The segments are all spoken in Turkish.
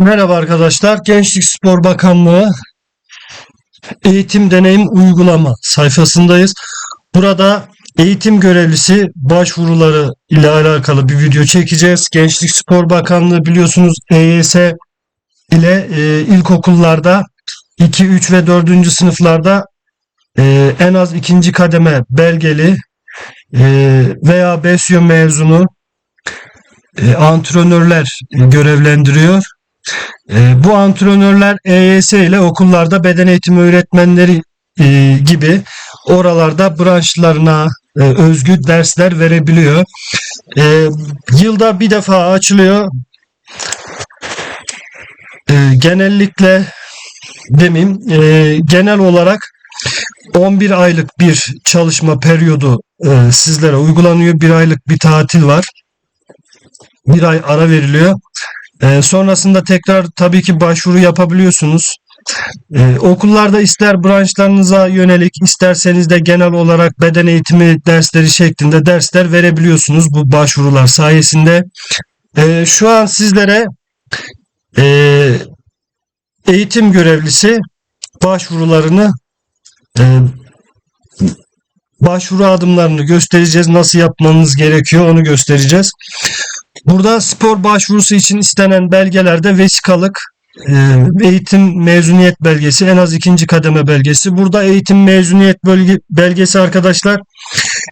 Merhaba arkadaşlar. Gençlik Spor Bakanlığı Eğitim Deneyim Uygulama sayfasındayız. Burada eğitim görevlisi başvuruları ile alakalı bir video çekeceğiz. Gençlik Spor Bakanlığı biliyorsunuz EYS ile e, ilkokullarda 2, 3 ve 4. sınıflarda e, en az ikinci kademe belgeli e, veya BESYO mezunu e, antrenörler görevlendiriyor. E, bu antrenörler EYS ile okullarda beden eğitimi öğretmenleri e, gibi oralarda branşlarına e, özgü dersler verebiliyor. E, yılda bir defa açılıyor. Genellikle demeyeyim genel olarak 11 aylık bir çalışma periyodu e, sizlere uygulanıyor. Bir aylık bir tatil var. Bir ay ara veriliyor. Ee, sonrasında tekrar tabii ki başvuru yapabiliyorsunuz. Ee, okullarda ister branşlarınıza yönelik isterseniz de genel olarak beden eğitimi dersleri şeklinde dersler verebiliyorsunuz bu başvurular sayesinde. Ee, şu an sizlere e, eğitim görevlisi başvurularını e, başvuru adımlarını göstereceğiz. Nasıl yapmanız gerekiyor onu göstereceğiz. Burada spor başvurusu için istenen belgelerde vesikalık, e, eğitim mezuniyet belgesi, en az ikinci kademe belgesi. Burada eğitim mezuniyet belgesi arkadaşlar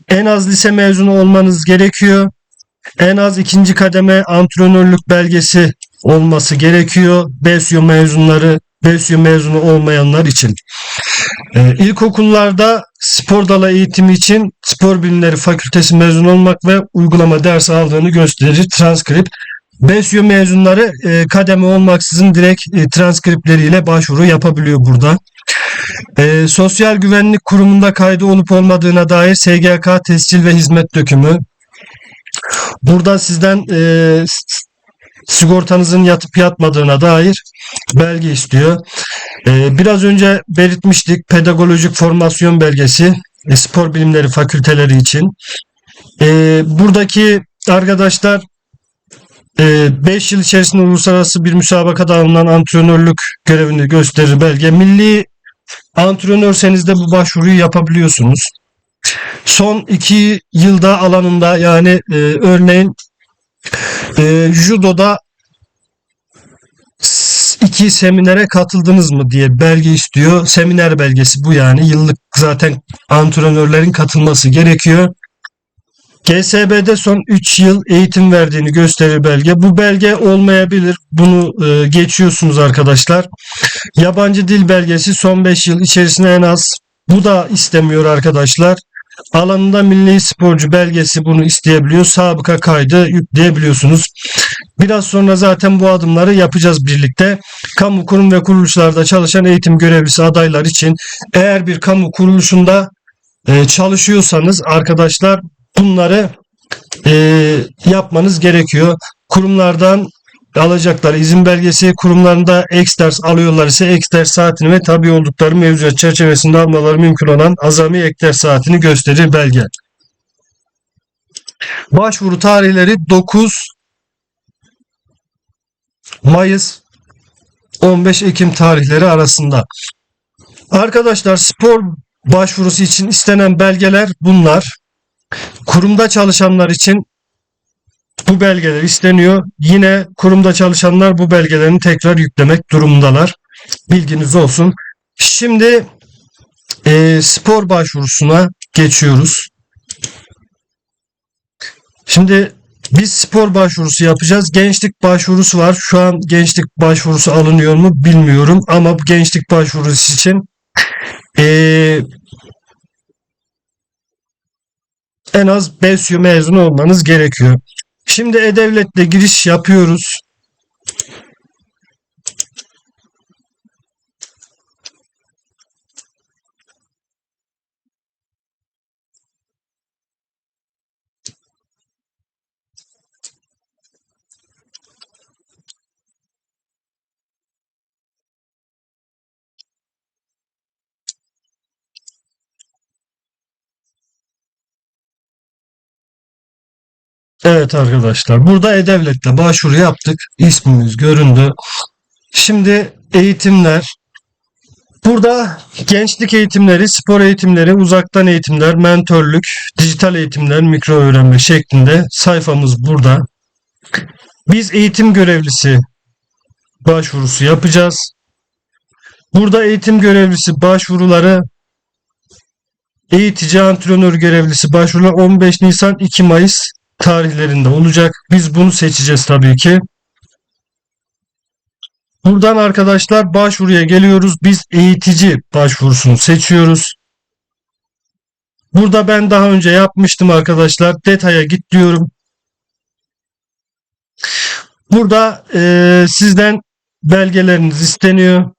en az lise mezunu olmanız gerekiyor. En az ikinci kademe antrenörlük belgesi olması gerekiyor. BESYO mezunları, BESYO mezunu olmayanlar için. Ee, ilkokullarda spor dalı eğitimi için spor bilimleri fakültesi mezun olmak ve uygulama dersi aldığını gösterir transkript. BESYO mezunları e, kademe olmaksızın direkt e, transkriptleriyle başvuru yapabiliyor burada. E, Sosyal Güvenlik Kurumu'nda kaydı olup olmadığına dair SGK tescil ve hizmet dökümü. Burada sizden e, sigortanızın yatıp yatmadığına dair belge istiyor. Ee, biraz önce belirtmiştik pedagojik formasyon belgesi e, spor bilimleri fakülteleri için. Ee, buradaki arkadaşlar 5 yıl içerisinde uluslararası bir müsabakada alınan antrenörlük görevini gösterir belge. Milli antrenörseniz de bu başvuruyu yapabiliyorsunuz. Son 2 yılda alanında yani e, örneğin e, judoda iki seminere katıldınız mı diye belge istiyor. Seminer belgesi bu yani. Yıllık zaten antrenörlerin katılması gerekiyor. GSB'de son 3 yıl eğitim verdiğini gösterir belge. Bu belge olmayabilir. Bunu e, geçiyorsunuz arkadaşlar. Yabancı dil belgesi son 5 yıl içerisinde en az. Bu da istemiyor arkadaşlar. Alanında milli sporcu belgesi bunu isteyebiliyor. Sabıka kaydı yükleyebiliyorsunuz. Biraz sonra zaten bu adımları yapacağız birlikte. Kamu kurum ve kuruluşlarda çalışan eğitim görevlisi adaylar için eğer bir kamu kuruluşunda e, çalışıyorsanız arkadaşlar bunları e, yapmanız gerekiyor. Kurumlardan alacaklar izin belgesi kurumlarında eks ders alıyorlar ise ek ders saatini ve tabi oldukları mevzuat çerçevesinde almaları mümkün olan azami ek ders saatini gösterir belge. Başvuru tarihleri 9 Mayıs 15 Ekim tarihleri arasında. Arkadaşlar spor başvurusu için istenen belgeler bunlar. Kurumda çalışanlar için bu belgeler isteniyor. Yine kurumda çalışanlar bu belgelerini tekrar yüklemek durumundalar. Bilginiz olsun. Şimdi e, spor başvurusuna geçiyoruz. Şimdi biz spor başvurusu yapacağız. Gençlik başvurusu var. Şu an gençlik başvurusu alınıyor mu bilmiyorum. Ama bu gençlik başvurusu için e, en az BESYO mezunu olmanız gerekiyor. Şimdi E-Devlet'le giriş yapıyoruz. Evet arkadaşlar burada E-Devlet'le başvuru yaptık. İsmimiz göründü. Şimdi eğitimler. Burada gençlik eğitimleri, spor eğitimleri, uzaktan eğitimler, mentörlük, dijital eğitimler, mikro öğrenme şeklinde sayfamız burada. Biz eğitim görevlisi başvurusu yapacağız. Burada eğitim görevlisi başvuruları eğitici antrenör görevlisi başvurular 15 Nisan 2 Mayıs tarihlerinde olacak. Biz bunu seçeceğiz tabii ki. Buradan arkadaşlar başvuruya geliyoruz. Biz eğitici başvurusunu seçiyoruz. Burada ben daha önce yapmıştım arkadaşlar. Detaya git diyorum. Burada e, sizden belgeleriniz isteniyor.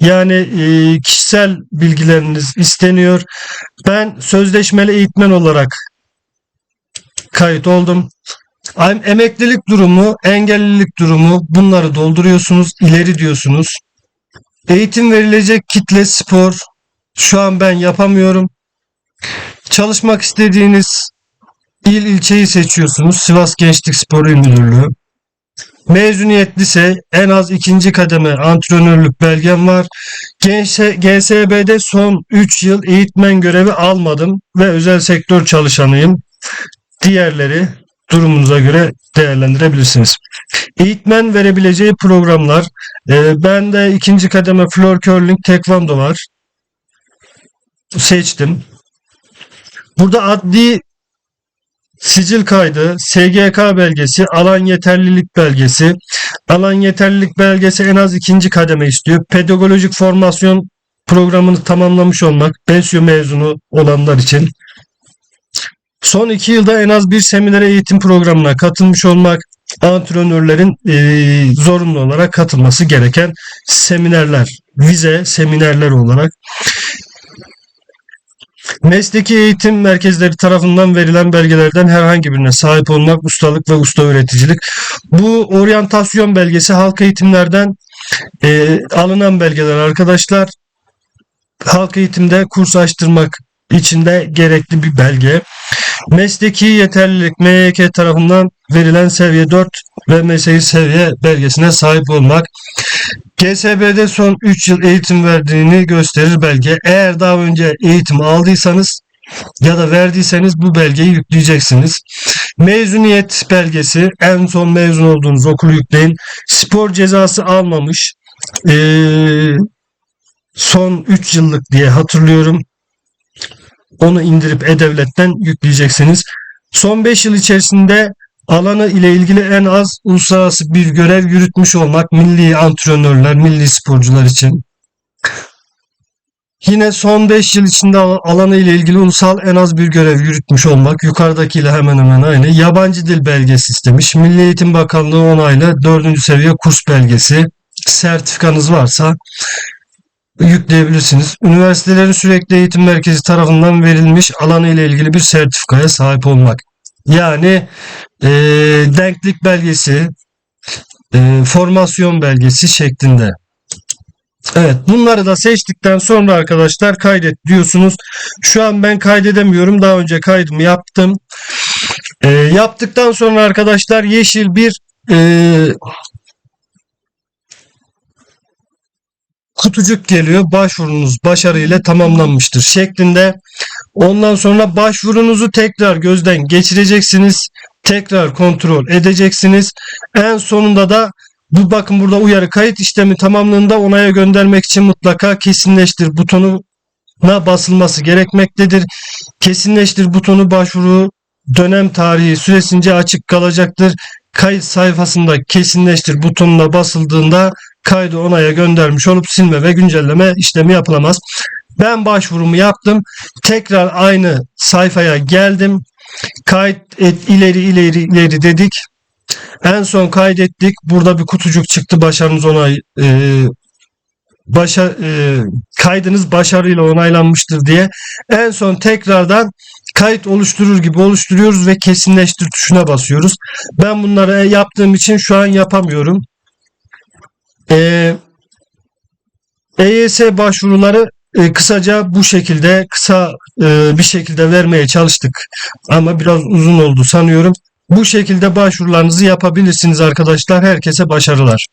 Yani e, kişisel bilgileriniz isteniyor. Ben sözleşmeli eğitmen olarak kayıt oldum. Em- Emeklilik durumu, engellilik durumu bunları dolduruyorsunuz, ileri diyorsunuz. Eğitim verilecek kitle spor. Şu an ben yapamıyorum. Çalışmak istediğiniz il ilçeyi seçiyorsunuz. Sivas Gençlik Spor İl Müdürlüğü. Mezuniyet lise en az ikinci kademe antrenörlük belgem var. Genç, GSB'de son 3 yıl eğitmen görevi almadım ve özel sektör çalışanıyım. Diğerleri durumunuza göre değerlendirebilirsiniz. Eğitmen verebileceği programlar. E, ben de ikinci kademe floor curling tekvando var. Seçtim. Burada adli sicil kaydı, SGK belgesi, alan yeterlilik belgesi. Alan yeterlilik belgesi en az ikinci kademe istiyor. Pedagojik formasyon programını tamamlamış olmak, pensiyon mezunu olanlar için. Son iki yılda en az bir seminer eğitim programına katılmış olmak, antrenörlerin eee, zorunlu olarak katılması gereken seminerler, vize seminerler olarak. Mesleki eğitim merkezleri tarafından verilen belgelerden herhangi birine sahip olmak, ustalık ve usta öğreticilik. Bu oryantasyon belgesi halk eğitimlerden eee, alınan belgeler arkadaşlar. Halk eğitimde kurs açtırmak için de gerekli bir belge. Mesleki yeterlilik MYK tarafından verilen seviye 4 ve mesleği seviye belgesine sahip olmak. GSB'de son 3 yıl eğitim verdiğini gösterir belge. Eğer daha önce eğitim aldıysanız ya da verdiyseniz bu belgeyi yükleyeceksiniz. Mezuniyet belgesi en son mezun olduğunuz okulu yükleyin. Spor cezası almamış. Ee, son 3 yıllık diye hatırlıyorum. Onu indirip e-devletten yükleyeceksiniz. Son 5 yıl içerisinde alanı ile ilgili en az uluslararası bir görev yürütmüş olmak milli antrenörler, milli sporcular için. Yine son 5 yıl içinde al- alanı ile ilgili ulusal en az bir görev yürütmüş olmak. Yukarıdakiyle hemen hemen aynı. Yabancı dil belgesi istemiş. Milli Eğitim Bakanlığı onaylı 4. seviye kurs belgesi. Sertifikanız varsa yükleyebilirsiniz. Üniversitelerin sürekli eğitim merkezi tarafından verilmiş alanı ile ilgili bir sertifikaya sahip olmak. Yani eee, denklik belgesi, eee, formasyon belgesi şeklinde. Evet bunları da seçtikten sonra arkadaşlar kaydet diyorsunuz. Şu an ben kaydedemiyorum. Daha önce kaydımı yaptım. Eee, yaptıktan sonra arkadaşlar yeşil bir eee, kutucuk geliyor. Başvurunuz başarıyla tamamlanmıştır şeklinde. Ondan sonra başvurunuzu tekrar gözden geçireceksiniz. Tekrar kontrol edeceksiniz. En sonunda da bu bakın burada uyarı kayıt işlemi tamamlığında onaya göndermek için mutlaka kesinleştir butonuna basılması gerekmektedir. Kesinleştir butonu başvuru dönem tarihi süresince açık kalacaktır. Kayıt sayfasında kesinleştir butonuna basıldığında kaydı onaya göndermiş olup silme ve güncelleme işlemi yapılamaz. Ben başvurumu yaptım. Tekrar aynı sayfaya geldim. Kayıt et ileri ileri ileri dedik. En son kaydettik. Burada bir kutucuk çıktı. Başarınız onay e, başa, e, kaydınız başarıyla onaylanmıştır diye. En son tekrardan kayıt oluşturur gibi oluşturuyoruz ve kesinleştir tuşuna basıyoruz. Ben bunları yaptığım için şu an yapamıyorum. Ee, EYS başvuruları e, kısaca bu şekilde kısa e, bir şekilde vermeye çalıştık ama biraz uzun oldu sanıyorum. Bu şekilde başvurularınızı yapabilirsiniz arkadaşlar. Herkese başarılar.